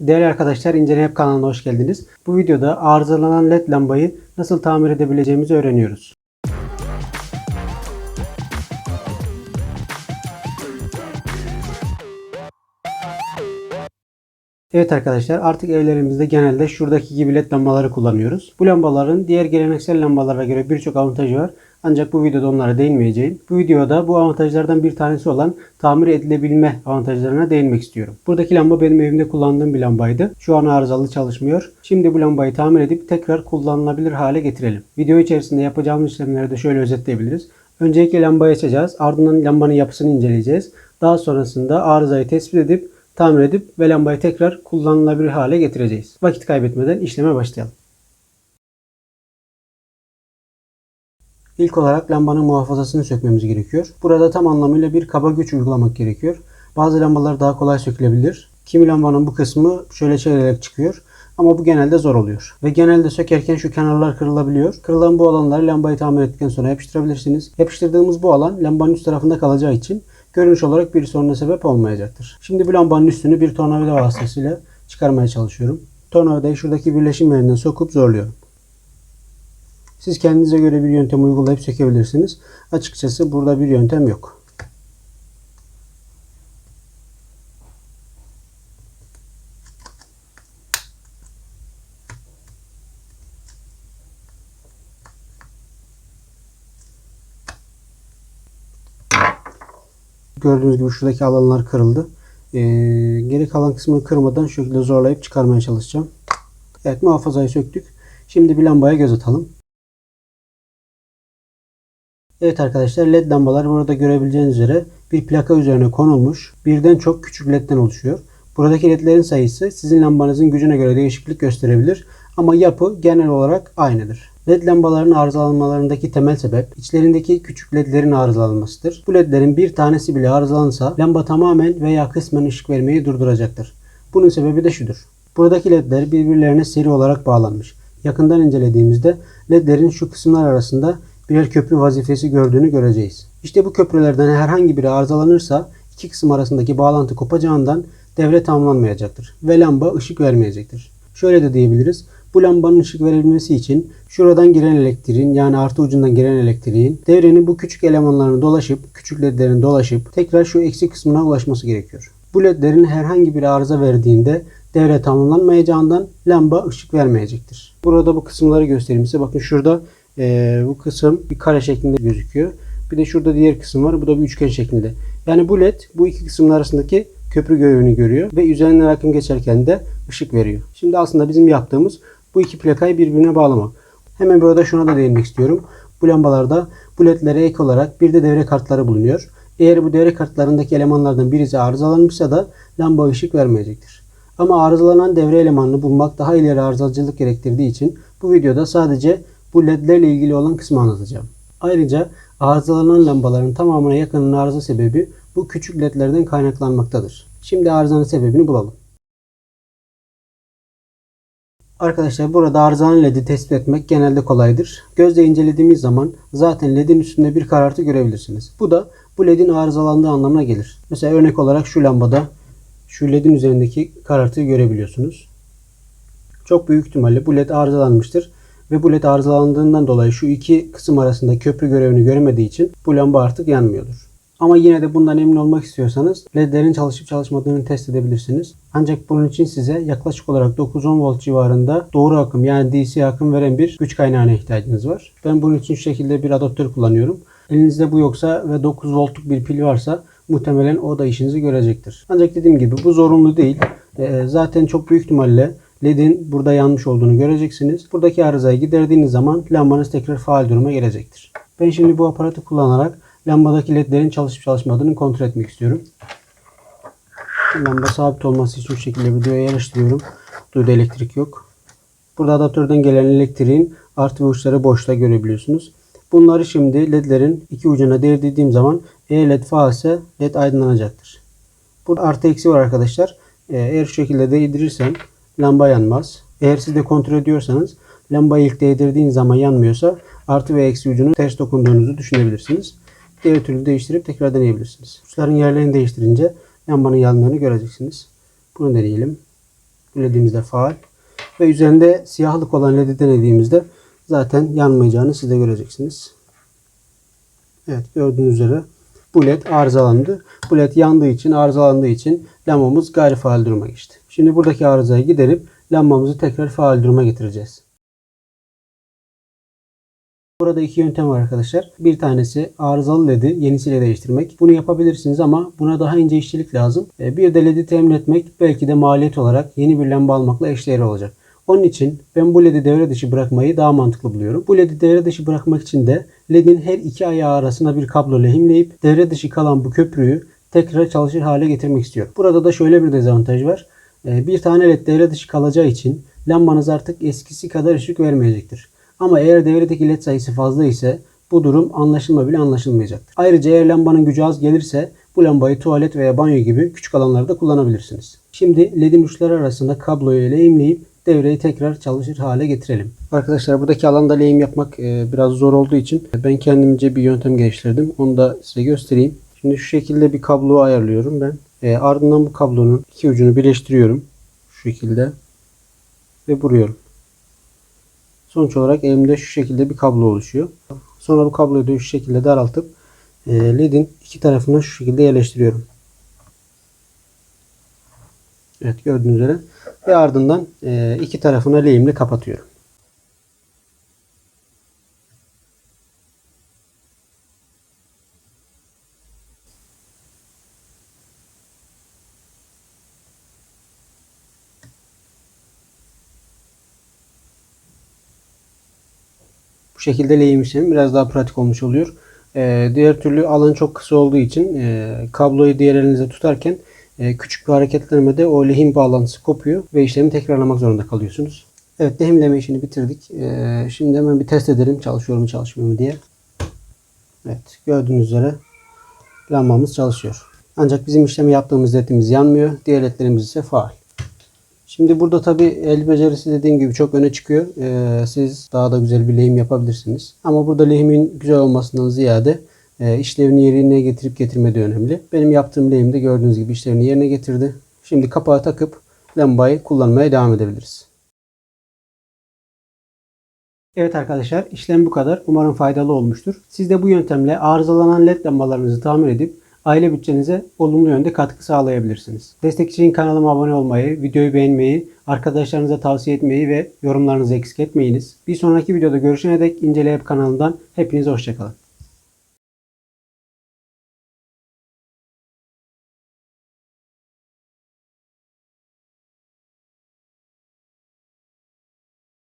Değerli arkadaşlar İncele Hep kanalına hoş geldiniz. Bu videoda arızalanan led lambayı nasıl tamir edebileceğimizi öğreniyoruz. Evet arkadaşlar artık evlerimizde genelde şuradaki gibi led lambaları kullanıyoruz. Bu lambaların diğer geleneksel lambalara göre birçok avantajı var. Ancak bu videoda onlara değinmeyeceğim. Bu videoda bu avantajlardan bir tanesi olan tamir edilebilme avantajlarına değinmek istiyorum. Buradaki lamba benim evimde kullandığım bir lambaydı. Şu an arızalı çalışmıyor. Şimdi bu lambayı tamir edip tekrar kullanılabilir hale getirelim. Video içerisinde yapacağımız işlemleri de şöyle özetleyebiliriz. Öncelikle lambayı açacağız. Ardından lambanın yapısını inceleyeceğiz. Daha sonrasında arızayı tespit edip tamir edip ve lambayı tekrar kullanılabilir hale getireceğiz. Vakit kaybetmeden işleme başlayalım. İlk olarak lambanın muhafazasını sökmemiz gerekiyor. Burada tam anlamıyla bir kaba güç uygulamak gerekiyor. Bazı lambalar daha kolay sökülebilir. Kimi lambanın bu kısmı şöyle çevirerek çıkıyor. Ama bu genelde zor oluyor. Ve genelde sökerken şu kenarlar kırılabiliyor. Kırılan bu alanları lambayı tamir ettikten sonra yapıştırabilirsiniz. Yapıştırdığımız bu alan lambanın üst tarafında kalacağı için görünüş olarak bir soruna sebep olmayacaktır. Şimdi bu üstünü bir tornavida vasıtasıyla çıkarmaya çalışıyorum. Tornavidayı şuradaki birleşim yerinden sokup zorluyorum. Siz kendinize göre bir yöntem uygulayıp sökebilirsiniz. Açıkçası burada bir yöntem yok. Gördüğünüz gibi şuradaki alanlar kırıldı. Ee, geri kalan kısmını kırmadan şekilde zorlayıp çıkarmaya çalışacağım. Evet muhafazayı söktük. Şimdi bir lambaya göz atalım. Evet arkadaşlar led lambalar burada görebileceğiniz üzere bir plaka üzerine konulmuş. Birden çok küçük ledden oluşuyor. Buradaki ledlerin sayısı sizin lambanızın gücüne göre değişiklik gösterebilir ama yapı genel olarak aynıdır. LED lambaların arızalanmalarındaki temel sebep içlerindeki küçük ledlerin arızalanmasıdır. Bu ledlerin bir tanesi bile arızalansa lamba tamamen veya kısmen ışık vermeyi durduracaktır. Bunun sebebi de şudur. Buradaki ledler birbirlerine seri olarak bağlanmış. Yakından incelediğimizde ledlerin şu kısımlar arasında birer köprü vazifesi gördüğünü göreceğiz. İşte bu köprülerden herhangi biri arızalanırsa iki kısım arasındaki bağlantı kopacağından devre tamamlanmayacaktır ve lamba ışık vermeyecektir. Şöyle de diyebiliriz. Bu lambanın ışık verebilmesi için şuradan giren elektriğin yani artı ucundan giren elektriğin devrenin bu küçük elemanlarını dolaşıp küçük ledlerin dolaşıp tekrar şu eksi kısmına ulaşması gerekiyor. Bu ledlerin herhangi bir arıza verdiğinde devre tamamlanmayacağından lamba ışık vermeyecektir. Burada bu kısımları göstereyim size. Bakın şurada e, bu kısım bir kare şeklinde gözüküyor. Bir de şurada diğer kısım var. Bu da bir üçgen şeklinde. Yani bu led bu iki kısımın arasındaki köprü görevini görüyor ve üzerinden akım geçerken de ışık veriyor. Şimdi aslında bizim yaptığımız bu iki plakayı birbirine bağlamak. Hemen burada şuna da değinmek istiyorum. Bu lambalarda bu ledlere ek olarak bir de devre kartları bulunuyor. Eğer bu devre kartlarındaki elemanlardan birisi arızalanmışsa da lamba ışık vermeyecektir. Ama arızalanan devre elemanını bulmak daha ileri arızacılık gerektirdiği için bu videoda sadece bu ledlerle ilgili olan kısmı anlatacağım. Ayrıca arızalanan lambaların tamamına yakının arıza sebebi bu küçük ledlerden kaynaklanmaktadır. Şimdi arızanın sebebini bulalım. Arkadaşlar burada arızalı ledi tespit etmek genelde kolaydır. Gözle incelediğimiz zaman zaten ledin üstünde bir karartı görebilirsiniz. Bu da bu ledin arızalandığı anlamına gelir. Mesela örnek olarak şu lambada şu ledin üzerindeki karartıyı görebiliyorsunuz. Çok büyük ihtimalle bu led arızalanmıştır. Ve bu led arızalandığından dolayı şu iki kısım arasında köprü görevini göremediği için bu lamba artık yanmıyordur. Ama yine de bundan emin olmak istiyorsanız ledlerin çalışıp çalışmadığını test edebilirsiniz. Ancak bunun için size yaklaşık olarak 9-10 volt civarında doğru akım yani DC akım veren bir güç kaynağına ihtiyacınız var. Ben bunun için şu şekilde bir adaptör kullanıyorum. Elinizde bu yoksa ve 9 voltluk bir pil varsa muhtemelen o da işinizi görecektir. Ancak dediğim gibi bu zorunlu değil. Ee, zaten çok büyük ihtimalle ledin burada yanmış olduğunu göreceksiniz. Buradaki arızayı giderdiğiniz zaman lambanız tekrar faal duruma gelecektir. Ben şimdi bu aparatı kullanarak lambadaki ledlerin çalışıp çalışmadığını kontrol etmek istiyorum. Lamba sabit olması için şu şekilde videoya yerleştiriyorum. Burada elektrik yok. Burada adaptörden gelen elektriğin artı ve uçları boşta görebiliyorsunuz. Bunları şimdi ledlerin iki ucuna değdirdiğim zaman eğer led faalse led aydınlanacaktır. Burada artı eksi var arkadaşlar. Eğer şu şekilde değdirirsem lamba yanmaz. Eğer siz de kontrol ediyorsanız lambayı ilk değdirdiğiniz zaman yanmıyorsa artı ve eksi ucunu ters dokunduğunuzu düşünebilirsiniz. Diğer türlü değiştirip tekrar deneyebilirsiniz. Uçların yerlerini değiştirince lambanın yandığını göreceksiniz. Bunu deneyelim. Bu ledimiz de faal. Ve üzerinde siyahlık olan ledi denediğimizde zaten yanmayacağını siz de göreceksiniz. Evet gördüğünüz üzere bu led arızalandı. Bu led yandığı için arızalandığı için lambamız gayri faal duruma geçti. Şimdi buradaki arızayı giderip lambamızı tekrar faal duruma getireceğiz. Burada iki yöntem var arkadaşlar. Bir tanesi arızalı ledi yenisiyle değiştirmek. Bunu yapabilirsiniz ama buna daha ince işçilik lazım. E, Bir de ledi temin etmek belki de maliyet olarak yeni bir lamba almakla eşdeğer olacak. Onun için ben bu ledi devre dışı bırakmayı daha mantıklı buluyorum. Bu ledi devre dışı bırakmak için de ledin her iki ayağı arasına bir kablo lehimleyip devre dışı kalan bu köprüyü tekrar çalışır hale getirmek istiyorum. Burada da şöyle bir dezavantaj var. E, Bir tane led devre dışı kalacağı için lambanız artık eskisi kadar ışık vermeyecektir. Ama eğer devredeki led sayısı fazla ise bu durum anlaşılma bile anlaşılmayacaktır. Ayrıca eğer lambanın gücü az gelirse bu lambayı tuvalet veya banyo gibi küçük alanlarda kullanabilirsiniz. Şimdi ledin uçları arasında kabloyu lehimleyip devreyi tekrar çalışır hale getirelim. Arkadaşlar buradaki alanda lehim yapmak e, biraz zor olduğu için ben kendimce bir yöntem geliştirdim. Onu da size göstereyim. Şimdi şu şekilde bir kablo ayarlıyorum ben. E, ardından bu kablonun iki ucunu birleştiriyorum. Şu şekilde. Ve vuruyorum. Sonuç olarak elimde şu şekilde bir kablo oluşuyor. Sonra bu kabloyu da şu şekilde daraltıp e, ledin iki tarafına şu şekilde yerleştiriyorum. Evet gördüğünüz üzere. Ve ardından e, iki tarafına lehimle kapatıyorum. Bu şekilde lehim işlemi biraz daha pratik olmuş oluyor. Ee, diğer türlü alan çok kısa olduğu için e, kabloyu diğer elinize tutarken e, küçük bir hareketlenmede o lehim bağlantısı kopuyor ve işlemi tekrarlamak zorunda kalıyorsunuz. Evet lehimleme işini bitirdik. Ee, şimdi hemen bir test edelim çalışıyor mu çalışmıyor mu diye. Evet gördüğünüz üzere lambamız çalışıyor. Ancak bizim işlemi yaptığımız ledimiz yanmıyor. Diğer ledlerimiz ise faal. Şimdi burada tabi el becerisi dediğim gibi çok öne çıkıyor. Ee, siz daha da güzel bir lehim yapabilirsiniz. Ama burada lehimin güzel olmasından ziyade e, işlevini yerine getirip getirmediği önemli. Benim yaptığım lehim de gördüğünüz gibi işlevini yerine getirdi. Şimdi kapağı takıp lambayı kullanmaya devam edebiliriz. Evet arkadaşlar işlem bu kadar. Umarım faydalı olmuştur. Siz de bu yöntemle arızalanan led lambalarınızı tamir edip aile bütçenize olumlu yönde katkı sağlayabilirsiniz. Destek için kanalıma abone olmayı, videoyu beğenmeyi, arkadaşlarınıza tavsiye etmeyi ve yorumlarınızı eksik etmeyiniz. Bir sonraki videoda görüşene dek İnceleyip kanalından hepinize hoşçakalın.